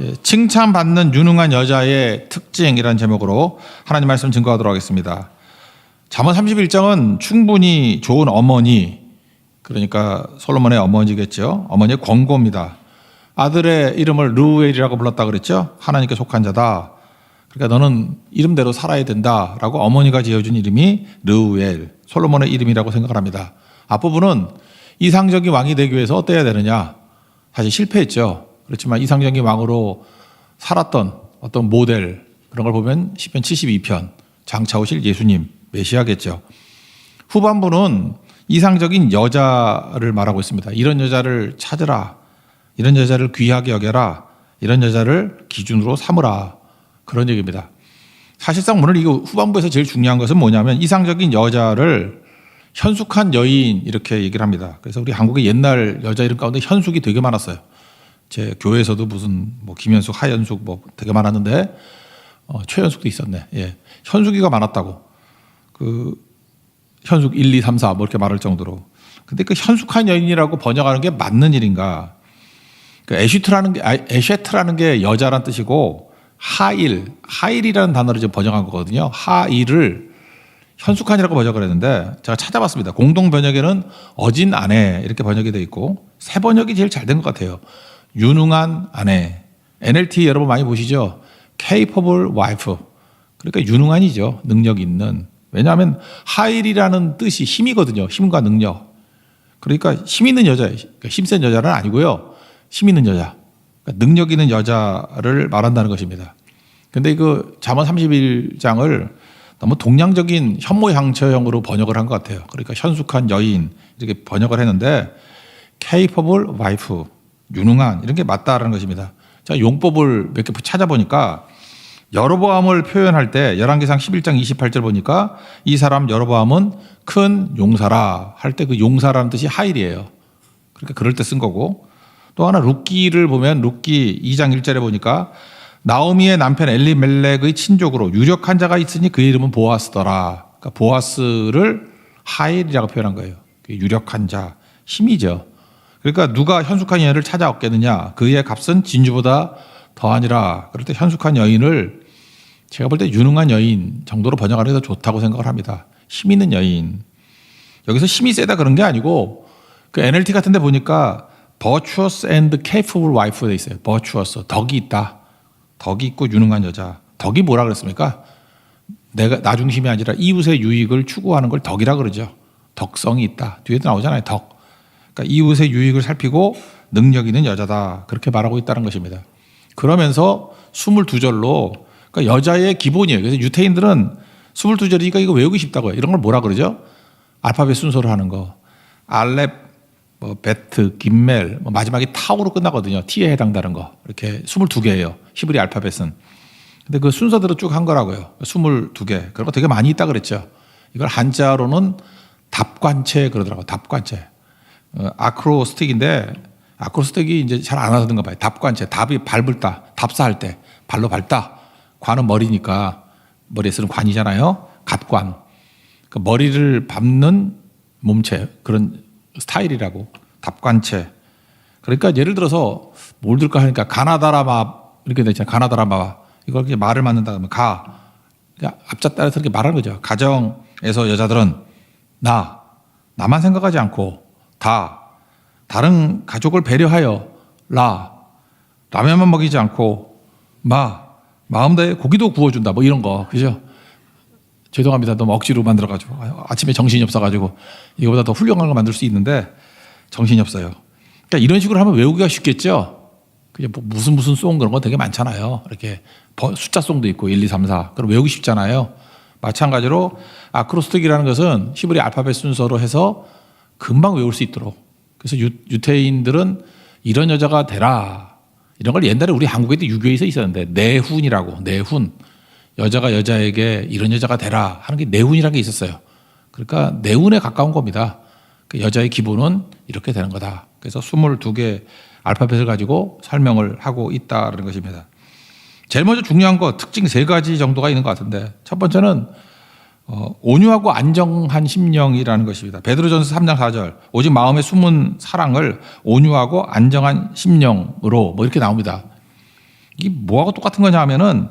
예, 칭찬받는 유능한 여자의 특징이라는 제목으로 하나님 말씀 증거하도록 하겠습니다. 잠언 31장은 충분히 좋은 어머니 그러니까 솔로몬의 어머니겠죠. 어머니의 권고입니다. 아들의 이름을 르우엘이라고 불렀다 그랬죠. 하나님께 속한 자다. 그러니까 너는 이름대로 살아야 된다라고 어머니가 지어준 이름이 르우엘 솔로몬의 이름이라고 생각을 합니다. 앞부분은 이상적인 왕이 되기 위해서 어때야 되느냐 사실 실패했죠. 그렇지만 이상적인 왕으로 살았던 어떤 모델 그런 걸 보면 시편 72편 장차 오실 예수님 메시아겠죠. 후반부는 이상적인 여자를 말하고 있습니다. 이런 여자를 찾으라. 이런 여자를 귀하게 여겨라. 이런 여자를 기준으로 삼으라. 그런 얘기입니다. 사실상 오늘 이거 후반부에서 제일 중요한 것은 뭐냐면 이상적인 여자를 현숙한 여인 이렇게 얘기를 합니다. 그래서 우리 한국의 옛날 여자 이름 가운데 현숙이 되게 많았어요. 제 교회에서도 무슨 뭐 김현숙, 하현숙 뭐 되게 많았는데 어, 최현숙도 있었네. 예. 현숙이가 많았다고. 그 현숙 1, 2, 3, 4 뭐 이렇게 말할 정도로. 근데 그 현숙한 여인이라고 번역하는 게 맞는 일인가? 그 에슈트라는 게 아, 에쉐트라는 게 여자란 뜻이고 하일, 하일이라는 단어를 이제 번역한 거거든요. 하일을 현숙한이라고 번역을 했는데 제가 찾아봤습니다. 공동 번역에는 어진 아내 이렇게 번역이 돼 있고 새 번역이 제일 잘 된 것 같아요. 유능한 아내. NLT 여러분 많이 보시죠? capable wife. 그러니까 유능한이죠. 능력 있는. 왜냐하면 하일이라는 뜻이 힘이거든요. 힘과 능력. 그러니까 힘 있는 여자예요. 그러니까 힘센 여자는 아니고요. 힘 있는 여자. 그러니까 능력 있는 여자를 말한다는 것입니다. 근데 그 잠언 31장을 너무 동양적인 현모양처형으로 번역을 한 것 같아요. 그러니까 현숙한 여인 이렇게 번역을 했는데 capable wife 유능한 이런 게 맞다라는 것입니다. 제가 용법을 몇 개 찾아보니까 여로보암을 표현할 때 열왕기상 11장 28절 보니까 이 사람 여로보암은 큰 용사라 할 때 그 용사라는 뜻이 하일이에요. 그러니까 그럴 때 쓴 거고 또 하나 룻기를 보면 룻기 2장 1절에 보니까 나오미의 남편 엘리멜렉의 친족으로 유력한 자가 있으니 그 이름은 보아스더라. 그러니까 보아스를 하일이라고 표현한 거예요. 그 유력한 자, 힘이죠. 그러니까 누가 현숙한 여인을 찾아왔겠느냐? 그의 값은 진주보다 더하니라. 그럴 때 현숙한 여인을 제가 볼 때 유능한 여인 정도로 번역하는 게 더 좋다고 생각을 합니다. 힘 있는 여인. 여기서 힘이 세다 그런 게 아니고 그 NLT 같은 데 보니까 virtuous and capable wife 돼 있어요. virtuous. 덕이 있다. 덕이 있고 유능한 여자. 덕이 뭐라 그랬습니까? 내가 나 중심이 아니라 이웃의 유익을 추구하는 걸 덕이라 그러죠. 덕성이 있다. 뒤에도 나오잖아요. 덕. 그러니까 이웃의 유익을 살피고 능력 있는 여자다. 그렇게 말하고 있다는 것입니다. 그러면서 22절로 그러니까 여자의 기본이에요. 그래서 유태인들은 22절이니까 이거 외우기 쉽다고요. 이런 걸 뭐라 그러죠? 알파벳 순서로 하는 거. 알렙, 뭐 베트, 김멜, 뭐 마지막에 타우로 끝나거든요. T에 해당되는 거. 이렇게 22개예요. 히브리 알파벳은. 근데 그 순서대로 쭉 한 거라고요. 22개. 그런 거 되게 많이 있다 그랬죠. 이걸 한자로는 답관체 그러더라고요. 답관체. 어, 아크로스틱인데 아크로스틱이 이제 잘 안 하던가 봐요. 답관체. 답이 밟을다. 답사할 때 발로 밟다. 관은 머리니까 머리에 쓰는 관이잖아요. 갓관. 그 머리를 밟는 몸체 그런 스타일이라고 답관체. 그러니까 예를 들어서 뭘 들까 하니까 가나다라마 이렇게 되잖아요. 가나다라마 이걸 이렇게 말을 맞는다 그러면 가. 그러니까 앞자 따라서 이렇게 말하는 거죠. 가정에서 여자들은 나 나만 생각하지 않고 다 다른 가족을 배려하여 라 라면만 먹이지 않고 마 마음 다해 고기도 구워준다 뭐 이런 거 그죠? 죄송합니다. 너무 억지로 만들어가지고 아침에 정신이 없어가지고 이거보다 더 훌륭한 걸 만들 수 있는데 정신이 없어요. 그러니까 이런 식으로 하면 외우기가 쉽겠죠. 그냥 뭐 무슨 무슨 송 그런 거 되게 많잖아요. 이렇게 숫자 송도 있고 1, 2, 3, 4 그럼 외우기 쉽잖아요. 마찬가지로 아크로스틱이라는 것은 히브리 알파벳 순서로 해서 금방 외울 수 있도록 그래서 유, 유태인들은 이런 여자가 되라 이런 걸 옛날에 우리 한국에도 유교에서 있었는데 내훈이라고 내훈 여자가 여자에게 이런 여자가 되라 하는 게 내훈이라는 게 있었어요. 그러니까 내훈에 가까운 겁니다. 그 여자의 기본은 이렇게 되는 거다. 그래서 22개 알파벳을 가지고 설명을 하고 있다는 것입니다. 제일 먼저 중요한 거 특징 세 가지 정도가 있는 것 같은데 첫 번째는 어, 온유하고 안정한 심령이라는 것입니다. 베드로전서 3장 4절 오직 마음의 숨은 사랑을 온유하고 안정한 심령으로 뭐 이렇게 나옵니다. 이게 뭐하고 똑같은 거냐 하면은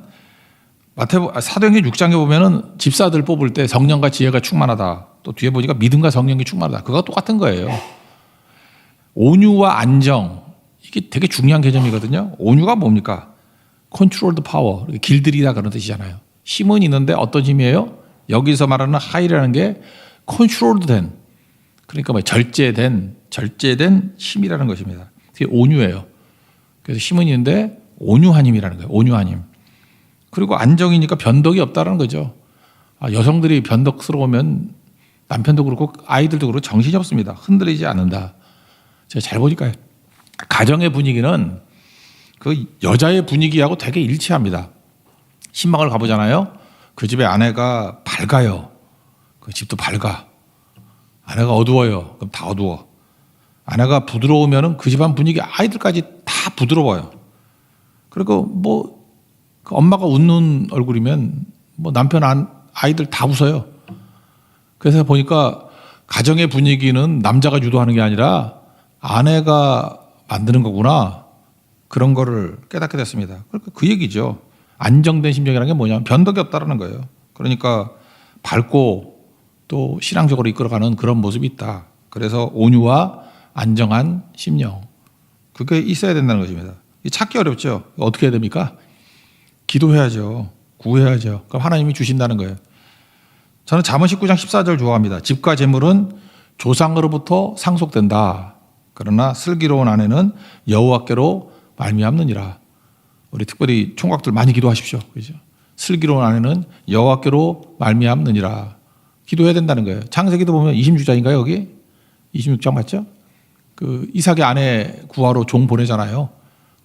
마태복 아, 사도행전 6장에 보면은 집사들 뽑을 때 성령과 지혜가 충만하다. 또 뒤에 보니까 믿음과 성령이 충만하다. 그거 똑같은 거예요. 온유와 안정 이게 되게 중요한 개념이거든요. 온유가 뭡니까? 컨트롤드 파워 길들이다 그런 뜻이잖아요. 힘은 있는데 어떤 힘이에요? 여기서 말하는 하이라는 게 컨트롤드된 그러니까 뭐 절제된 절제된 힘이라는 것입니다. 그게 온유예요. 그래서 힘은 있는데 온유한 힘이라는 거예요. 온유한 힘. 그리고 안정이니까 변덕이 없다라는 거죠. 아, 여성들이 변덕스러우면 남편도 그렇고 아이들도 그렇고 정신이 없습니다. 흔들리지 않는다. 제가 잘 보니까 가정의 분위기는 그 여자의 분위기하고 되게 일치합니다. 신방을 가보잖아요. 그 집에 아내가 밝아요. 그 집도 밝아. 아내가 어두워요. 그럼 다 어두워. 아내가 부드러우면은 그 집안 분위기 아이들까지 다 부드러워요. 그리고 뭐 그 엄마가 웃는 얼굴이면 뭐 남편 안, 아이들 다 웃어요. 그래서 보니까 가정의 분위기는 남자가 유도하는 게 아니라 아내가 만드는 거구나. 그런 거를 깨닫게 됐습니다. 그러니까 그 얘기죠. 안정된 심정이라는 게 뭐냐면 변덕이 없다라는 거예요. 그러니까 밝고 또 신앙적으로 이끌어가는 그런 모습이 있다. 그래서 온유와 안정한 심령. 그게 있어야 된다는 것입니다. 찾기 어렵죠. 어떻게 해야 됩니까? 기도해야죠. 구해야죠. 그럼 하나님이 주신다는 거예요. 저는 잠언 19장 14절 좋아합니다. 집과 재물은 조상으로부터 상속된다. 그러나 슬기로운 아내는 여호와께로 말미암느니라. 우리 특별히 총각들 많이 기도하십시오. 그죠? 슬기로운 아내는 여호와께로 말미암느니라. 기도해야 된다는 거예요. 창세기도 보면 26장인가요, 여기? 26장 맞죠? 그 이삭의 아내 구하러 종 보내잖아요.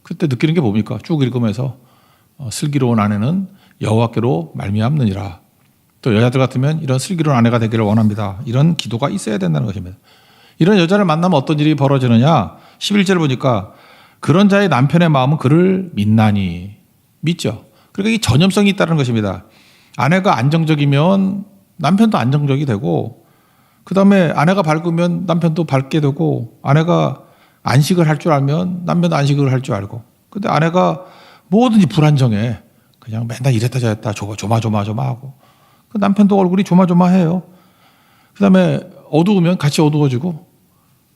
그때 느끼는 게 뭡니까? 쭉 읽으면서 어, 슬기로운 아내는 여호와께로 말미암느니라. 또 여자들 같으면 이런 슬기로운 아내가 되기를 원합니다. 이런 기도가 있어야 된다는 것입니다. 이런 여자를 만나면 어떤 일이 벌어지느냐? 11절 보니까 그런 자의 남편의 마음은 그를 믿나니 믿죠. 그러니까 이 전염성이 있다는 것입니다. 아내가 안정적이면 남편도 안정적이 되고 그다음에 아내가 밝으면 남편도 밝게 되고 아내가 안식을 할 줄 알면 남편도 안식을 할 줄 알고 근데 아내가 뭐든지 불안정해. 그냥 맨날 이랬다 저랬다 조마 조마 조마 하고 그 남편도 얼굴이 조마조마해요. 그다음에 어두우면 같이 어두워지고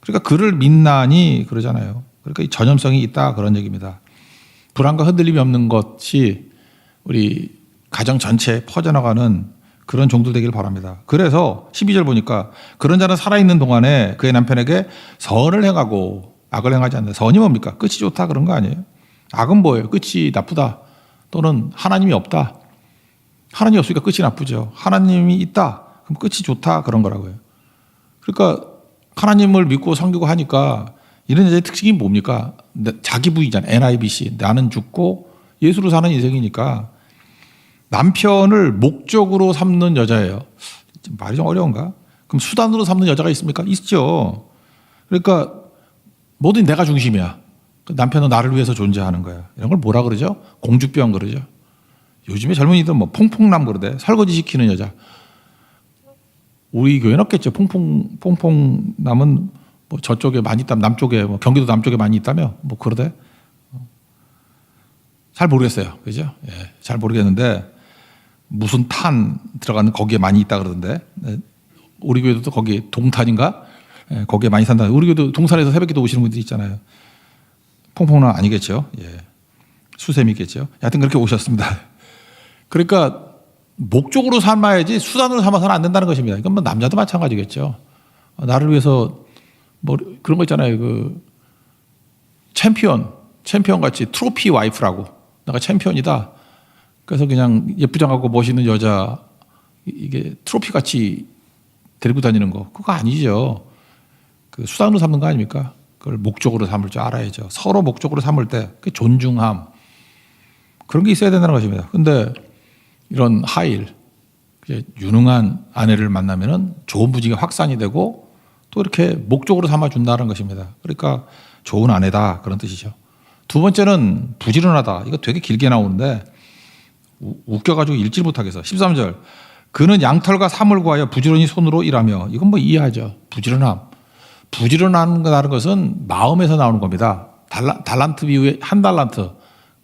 그러니까 그를 믿나니 그러잖아요. 그러니까 이 전염성이 있다 그런 얘기입니다. 불안과 흔들림이 없는 것이 우리 가정 전체에 퍼져나가는 그런 종들 되길 바랍니다. 그래서 12절 보니까 그런 자는 살아있는 동안에 그의 남편에게 선을 행하고 악을 행하지 않는다. 선이 뭡니까? 끝이 좋다 그런 거 아니에요? 악은 뭐예요? 끝이 나쁘다. 또는 하나님이 없다. 하나님이 없으니까 끝이 나쁘죠. 하나님이 있다. 그럼 끝이 좋다. 그런 거라고요. 그러니까 하나님을 믿고 섬기고 하니까 이런 여자의 특징이 뭡니까? 자기 부이잖아. NIBC. 나는 죽고 예수로 사는 인생이니까 남편을 목적으로 삼는 여자예요. 말이 좀 어려운가? 그럼 수단으로 삼는 여자가 있습니까? 있죠. 그러니까 뭐든 내가 중심이야. 그 남편은 나를 위해서 존재하는 거야. 이런 걸 뭐라 그러죠? 공주병 그러죠. 요즘에 젊은이들 뭐 퐁퐁남 그러대. 설거지 시키는 여자. 우리 교회는 없겠죠. 퐁퐁 퐁퐁남은 뭐 저쪽에 많이 있다면 남쪽에 뭐 경기도 남쪽에 많이 있다며 뭐 그러대. 잘 모르겠어요. 그죠? 예, 잘 모르겠는데 무슨 탄 들어가는 거기에 많이 있다 그러던데. 네. 우리 교회도 거기 동탄인가? 예, 거기에 많이 산다. 우리 교회도 동산에서 새벽기도 오시는 분들이 있잖아요. 퐁퐁은 아니겠죠. 예. 수셈이겠죠. 하여튼 그렇게 오셨습니다. 그러니까 목적으로 삼아야지 수단으로 삼아서는 안 된다는 것입니다. 이건 뭐 남자도 마찬가지겠죠. 나를 위해서 뭐 그런 거 있잖아요. 그 챔피언, 챔피언 같이 트로피 와이프라고. 내가 챔피언이다. 그래서 그냥 예쁘장하고 멋있는 여자 이게 트로피 같이 데리고 다니는 거 그거 아니죠. 그 수단으로 삼는 거 아닙니까? 그걸 목적으로 삼을 줄 알아야죠. 서로 목적으로 삼을 때 그 존중함 그런 게 있어야 된다는 것입니다. 근데 이런 하일 유능한 아내를 만나면은 좋은 분위기가 확산이 되고 또 이렇게 목적으로 삼아 준다는 것입니다. 그러니까 좋은 아내다 그런 뜻이죠. 두 번째는 부지런하다. 이거 되게 길게 나오는데 웃겨가지고 읽질 못하겠어. 13절. 그는 양털과 사물 구하여 부지런히 손으로 일하며 이건 뭐 이해하죠. 부지런함. 부지런한 것은 마음에서 나오는 겁니다. 달라, 달란트 비유의 한 달란트.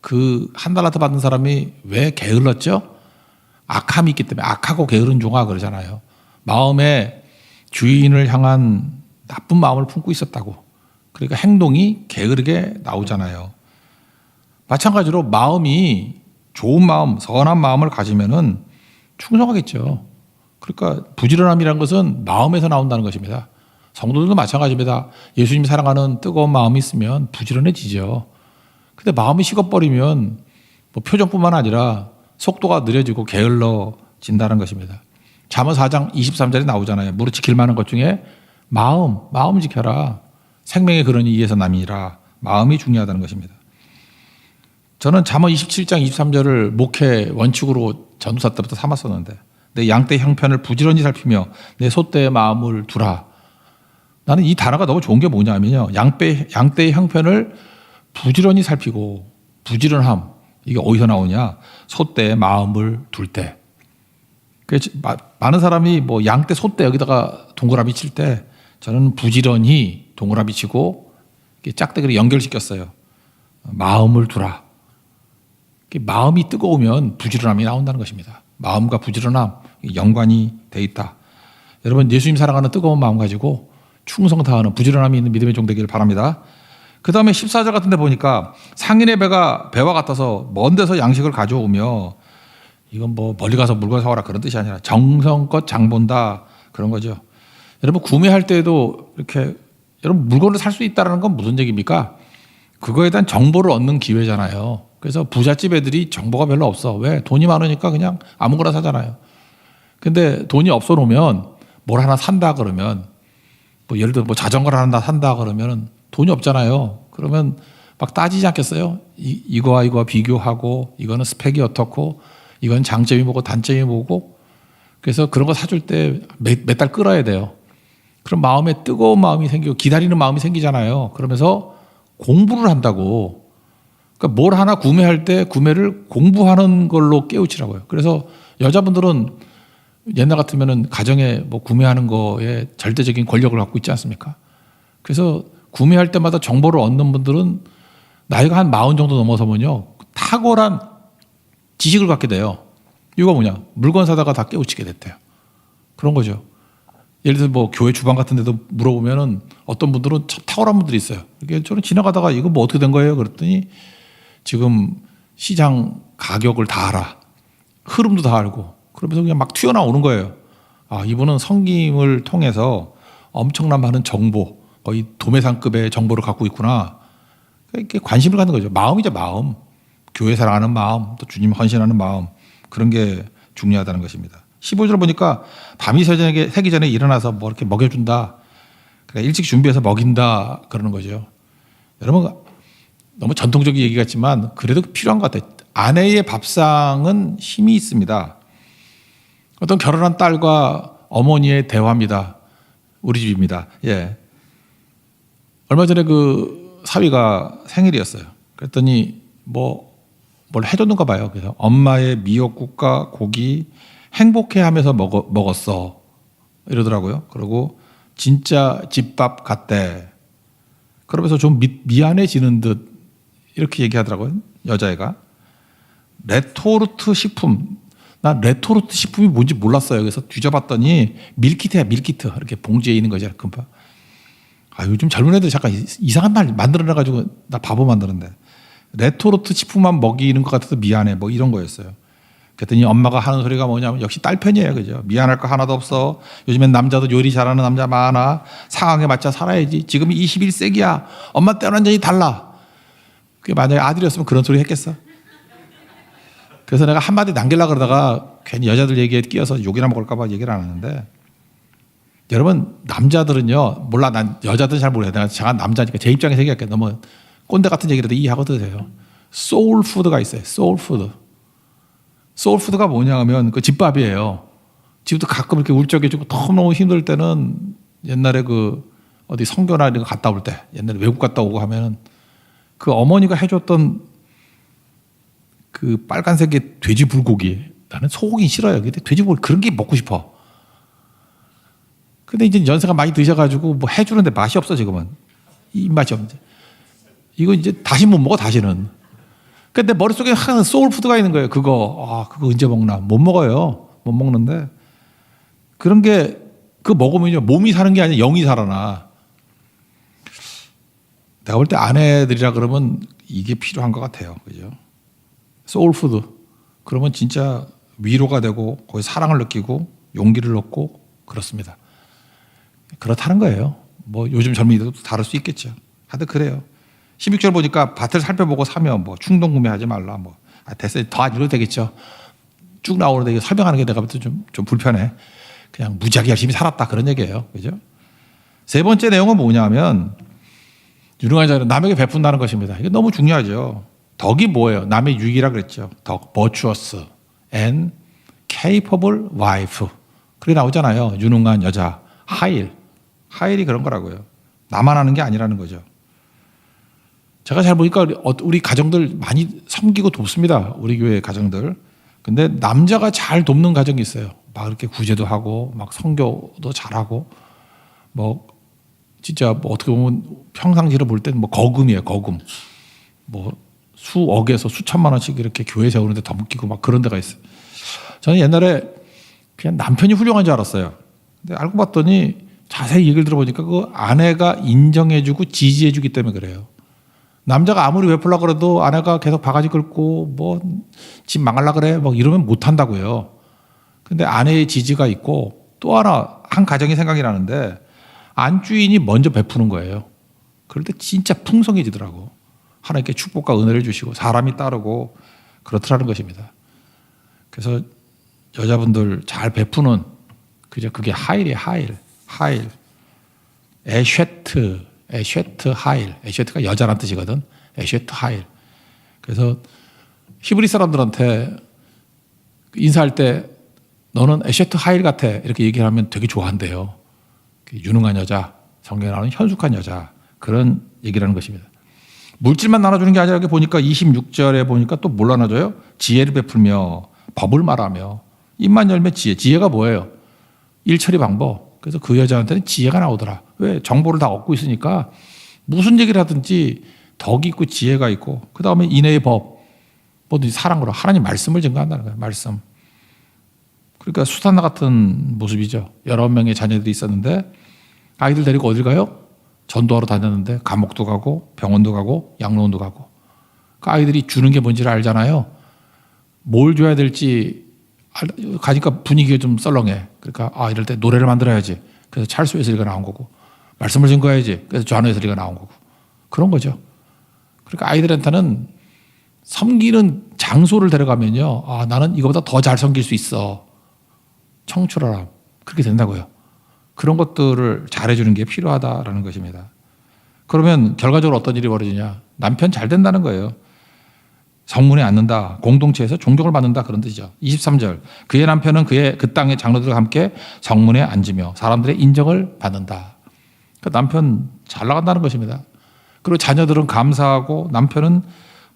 그 한 달란트 받은 사람이 왜 게을렀죠? 악함이 있기 때문에 악하고 게으른 종아 그러잖아요. 마음에 주인을 향한 나쁜 마음을 품고 있었다고. 그러니까 행동이 게으르게 나오잖아요. 마찬가지로 마음이 좋은 마음, 선한 마음을 가지면은 충성하겠죠. 그러니까 부지런함이라는 것은 마음에서 나온다는 것입니다. 성도들도 마찬가지입니다. 예수님이 사랑하는 뜨거운 마음이 있으면 부지런해지죠. 근데 마음이 식어버리면 뭐 표정뿐만 아니라 속도가 느려지고 게을러진다는 것입니다. 잠언 4장 23절에 나오잖아요. 무릇 지킬 만한 것 중에 마음, 마음 지켜라. 생명의 근원이 이에서 남이라. 마음이 중요하다는 것입니다. 저는 잠언 27장 23절을 목회 원칙으로 전도사 때부터 삼았었는데 내 양떼 형편을 부지런히 살피며 내 소떼의 마음을 두라. 나는 이 단어가 너무 좋은 게 뭐냐면요. 양떼, 양떼의 형편을 부지런히 살피고 부지런함. 이게 어디서 나오냐? 소떼의 마음을 둘 때. 마- 많은 사람이 뭐 양떼 소떼 여기다가 동그라미 칠 때 저는 부지런히 동그라미 치고 짝대기를 연결시켰어요. 마음을 두라. 마음이 뜨거우면 부지런함이 나온다는 것입니다. 마음과 부지런함 연관이 돼 있다. 여러분 예수님 사랑하는 뜨거운 마음 가지고 충성 다하는 부지런함이 있는 믿음의 종 되기를 바랍니다. 그 다음에 14절 같은 데 보니까 상인의 배가 배와 같아서 먼 데서 양식을 가져오며 이건 뭐 멀리 가서 물건 사와라 그런 뜻이 아니라 정성껏 장 본다 그런 거죠. 여러분 구매할 때도 이렇게 여러분 물건을 살 수 있다는 건 무슨 얘기입니까? 그거에 대한 정보를 얻는 기회잖아요. 그래서 부잣집 애들이 정보가 별로 없어. 왜? 돈이 많으니까 그냥 아무거나 사잖아요. 근데 돈이 없어 놓으면 뭘 하나 산다 그러면 뭐 예를 들어 뭐 자전거를 하나 산다 그러면 돈이 없잖아요. 그러면 막 따지지 않겠어요? 이, 이거와 이거와 비교하고 이거는 스펙이 어떻고 이건 장점이 뭐고 단점이 뭐고 그래서 그런 거 사줄 때 몇달 끌어야 돼요. 그럼 마음에 뜨거운 마음이 생기고 기다리는 마음이 생기잖아요. 그러면서 공부를 한다고. 그러니까 뭘 하나 구매할 때 구매를 공부하는 걸로 깨우치라고요. 그래서 여자분들은 옛날 같으면은 가정에 뭐 구매하는 거에 절대적인 권력을 갖고 있지 않습니까? 그래서 구매할 때마다 정보를 얻는 분들은 나이가 한 마흔 정도 넘어서면요. 탁월한 지식을 갖게 돼요. 이거 뭐냐? 물건 사다가 다 깨우치게 됐대요. 그런 거죠. 예를 들어 뭐 교회 주방 같은 데도 물어보면은 어떤 분들은 참 탁월한 분들이 있어요. 이게 저는 지나가다가 이거 뭐 어떻게 된 거예요? 그랬더니 지금 시장 가격을 다 알아. 흐름도 다 알고. 그러면서 그냥 막 튀어나오는 거예요. 아, 이분은 성김을 통해서 엄청난 많은 정보, 거의 도매상급의 정보를 갖고 있구나. 이렇게 관심을 갖는 거죠. 마음이죠, 마음. 교회 사랑하는 마음, 또 주님 헌신하는 마음. 그런 게 중요하다는 것입니다. 15절 보니까 밤이 새기 전에 일어나서 뭐 이렇게 먹여준다. 그래, 일찍 준비해서 먹인다. 그러는 거죠. 여러분, 너무 전통적인 얘기 같지만 그래도 필요한 것 같아요. 아내의 밥상은 힘이 있습니다. 어떤 결혼한 딸과 어머니의 대화입니다. 우리 집입니다. 예. 얼마 전에 그 사위가 생일이었어요. 그랬더니 뭐 뭘 해줬는가 봐요. 그래서 엄마의 미역국과 고기 행복해 하면서 먹, 먹었어. 이러더라고요. 그리고 진짜 집밥 같대. 그러면서 좀 미, 미안해지는 듯 이렇게 얘기하더라고요. 여자애가. 레토르트 식품. 난 레토르트 식품이 뭔지 몰랐어요. 그래서 뒤져봤더니 밀키트야, 밀키트. 이렇게 봉지에 있는 거죠. 금방. 아, 요즘 젊은 애들 잠깐 이상한 말 만들어놔가지고 나 바보 만드는데. 레토르트 식품만 먹이는 것 같아서 미안해. 뭐 이런 거였어요. 그랬더니 엄마가 하는 소리가 뭐냐면 역시 딸 편이에요. 그죠? 미안할 거 하나도 없어. 요즘엔 남자도 요리 잘하는 남자 많아. 상황에 맞춰 살아야지. 지금 21세기야. 엄마 때는 완전히 달라. 그게 만약에 아들이었으면 그런 소리 했겠어. 그래서 내가 한마디 남기려고 그러다가 괜히 여자들 얘기에 끼어서 욕이나 먹을까봐 얘기를 안 하는데 여러분 남자들은요 몰라 난 여자들은 잘 내가 제가 남자니까 제 입장에서 얘기할게요 너무 꼰대 같은 얘기라도 이해하고 들으세요. 소울 푸드가 있어요. 소울 푸드 소울 푸드가 뭐냐면 그 집밥이에요. 집도 가끔 이렇게 울적해지고 너무너무 힘들 때는 옛날에 그 어디 성교나 이런 거 갔다 올 때 옛날에 외국 갔다 오고 하면은 그 어머니가 해줬던 그 빨간색의 돼지 불고기 나는 소고기 싫어요. 근데 돼지 불고기 그런 게 먹고 싶어. 근데 이제 연세가 많이 드셔가지고 뭐 해주는데 맛이 없어 지금은. 입맛이 없는데 이거 이제 다시 못 먹어 다시는. 근데 머릿속에 항상 소울푸드가 있는 거예요. 그거. 아, 그거 언제 먹나? 못 먹어요. 못 먹는데. 그런 게, 그 먹으면요. 몸이 사는 게 아니라 영이 살아나. 내가 볼 때 아내들이라 그러면 이게 필요한 것 같아요. 그죠? 소울푸드. 그러면 진짜 위로가 되고, 거기 사랑을 느끼고, 용기를 얻고, 그렇습니다. 그렇다는 거예요. 뭐 요즘 젊은이들도 다를 수 있겠죠. 하여튼 그래요. 16절 보니까 밭을 살펴보고 사면 뭐 충동 구매하지 말라 뭐 아, 됐어요. 더안 읽어도 되겠죠. 쭉 나오는데 이거 설명하는 게 내가 볼 때 좀 좀 불편해. 그냥 무지하게 열심히 살았다 그런 얘기예요. 그죠? 세 번째 내용은 뭐냐면 유능한 자는 남에게 베푼다는 것입니다. 이게 너무 중요하죠. 덕이 뭐예요? 남의 유익이라 그랬죠. 덕, virtuous and capable wife. 그게 나오잖아요. 유능한 여자, 하일. 하일이 그런 거라고요. 나만 하는 게 아니라는 거죠. 제가 잘 보니까 우리- 어- 우리 가정들 많이 섬기고 돕습니다. 우리 교회 가정들. 근데 남자가 잘 돕는 가정이 있어요. 막 이렇게 구제도 하고, 막 성교도 잘하고, 뭐 진짜 뭐 어떻게 보면 평상시로 볼 때는 뭐 거금이에요. 거금. 뭐 수억에서 수천만 원씩 이렇게 교회 세우는데 더 묶이고 막 그런 데가 있어요. 저는 옛날에 그냥 남편이 훌륭한 줄 알았어요. 근데 알고 봤더니 자세히 얘기를 들어보니까 그 아내가 인정해주고 지지해주기 때문에 그래요. 남자가 아무리 베풀라 그래도 아내가 계속 바가지 긁고 뭐 집 망할라 그래 뭐 이러면 못 한다고요. 근데 아내의 지지가 있고 또 하나 한 가정이 생각이 나는데 안주인이 먼저 베푸는 거예요. 그럴 때 진짜 풍성해지더라고. 하나님께 축복과 은혜를 주시고 사람이 따르고 그렇더라는 것입니다. 그래서 여자분들 잘 베푸는 그죠 그게 하일이 하일 하일 에쉐트 에쉐트 하일. 에쉐트가 여자란 뜻이거든. 에쉐트 하일. 그래서 히브리 사람들한테 인사할 때 너는 에쉐트 하일 같아. 이렇게 얘기를 하면 되게 좋아한대요. 그 유능한 여자 성경에 나오는 현숙한 여자 그런 얘기라는 것입니다. 물질만 나눠주는 게 아니라 여기 보니까 26절에 보니까 또 뭘 나눠줘요? 지혜를 베풀며 법을 말하며 입만 열면 지혜. 지혜가 뭐예요? 일처리 방법. 그래서 그 여자한테는 지혜가 나오더라. 왜? 정보를 다 얻고 있으니까 무슨 얘기를 하든지 덕이 있고 지혜가 있고 그 다음에 인애의 법. 뭐든지 사랑으로 하나님 말씀을 증거한다는 거예요. 말씀. 그러니까 수산나 같은 모습이죠. 여러 명의 자녀들이 있었는데 아이들 데리고 어딜 가요? 전도하러 다녔는데 감옥도 가고 병원도 가고 양로원도 가고 그 아이들이 주는 게 뭔지를 알잖아요. 뭘 줘야 될지 알- 가니까 분위기가 좀 썰렁해. 그러니까 아 이럴 때 노래를 만들어야지. 그래서 찰수 예슬이가 나온 거고 말씀을 증거해야지. 그래서 좌노 예슬이가 나온 거고 그런 거죠. 그러니까 아이들한테는 섬기는 장소를 데려가면요. 아 나는 이거보다 더 잘 섬길 수 있어. 청출하라. 그렇게 된다고요. 그런 것들을 잘해주는 게 필요하다라는 것입니다. 그러면 결과적으로 어떤 일이 벌어지냐? 남편 잘 된다는 거예요. 성문에 앉는다. 공동체에서 존경을 받는다. 그런 뜻이죠. 23절. 그의 남편은 그의 그 땅의 장로들과 함께 성문에 앉으며 사람들의 인정을 받는다. 그 남편 잘 나간다는 것입니다. 그리고 자녀들은 감사하고 남편은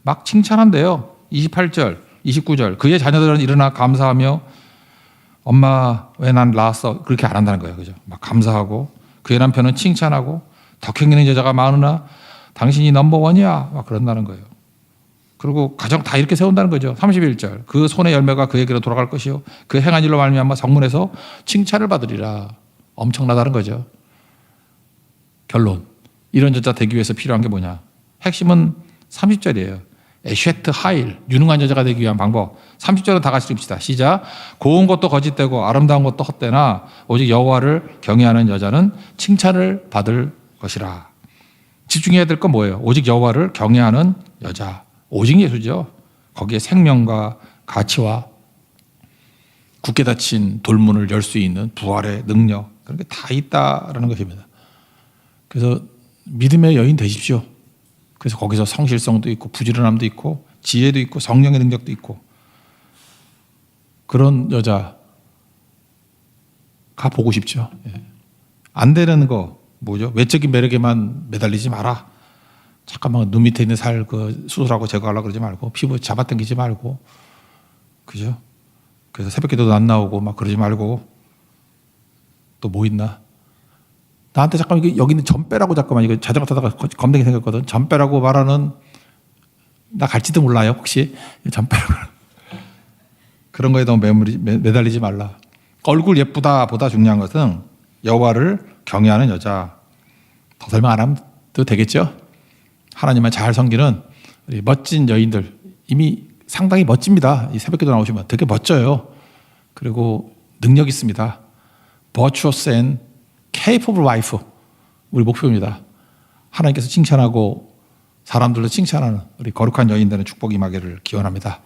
막 칭찬한대요. 28절, 29절. 그의 자녀들은 일어나 감사하며 엄마 왜 난 낳았어? 그렇게 안 한다는 거예요. 그죠? 막 감사하고 그의 남편은 칭찬하고 덕행기는 여자가 많으나 당신이 넘버원이야. 막 그런다는 거예요. 그리고 가정 다 이렇게 세운다는 거죠. 31절. 그 손의 열매가 그에게로 돌아갈 것이요. 그 행한 일로 말미암아 성문에서 칭찬을 받으리라. 엄청나다는 거죠. 결론. 이런 여자 되기 위해서 필요한 게 뭐냐? 핵심은 30절이에요. 에쉐트 하일, 유능한 여자가 되기 위한 방법. 30절은 다 같이 읽읍시다. 시작. 고운 것도 거짓되고 아름다운 것도 헛되나 오직 여호와를 경외하는 여자는 칭찬을 받을 것이라. 집중해야 될 건 뭐예요? 오직 여호와를 경외하는 여자. 오직 예수죠. 거기에 생명과 가치와 굳게 닫힌 돌문을 열 수 있는 부활의 능력 그런 게 다 있다라는 것입니다. 그래서 믿음의 여인 되십시오. 그래서 거기서 성실성도 있고 부지런함도 있고 지혜도 있고 성령의 능력도 있고 그런 여자 가 보고 싶죠. 예. 안 되는 거 뭐죠? 외적인 매력에만 매달리지 마라. 잠깐만 눈 밑에 있는 살 그 수술하고 제거하려고 그러지 말고 피부 잡아당기지 말고 그죠? 그래서 새벽기도도 안 나오고 막 그러지 말고 또 뭐 있나? 나한테 잠깐 여기 있는 점빼라고 잠깐만 이거 자전거 타다가 거- 검댕이 생겼거든. 점빼라고 말하는 나 갈지도 몰라요 혹시 전파로 그런 거에 너무 매물이, 매, 매달리지 말라. 얼굴 예쁘다 보다 중요한 것은 여호와를 경외하는 여자. 더 설명 안 하면 또 되겠죠? 하나님만 잘 섬기는 멋진 여인들 이미 상당히 멋집니다. 이 새벽기도 나오시면 되게 멋져요. 그리고 능력 있습니다. virtuous and capable wife 우리 목표입니다. 하나님께서 칭찬하고 사람들도 칭찬하는 우리 거룩한 여인들의 축복 임하기를 기원합니다.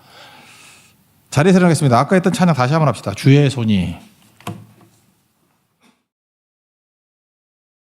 자리에 일어나겠습니다. 아까 했던 찬양 다시 한번 합시다. 주의 손이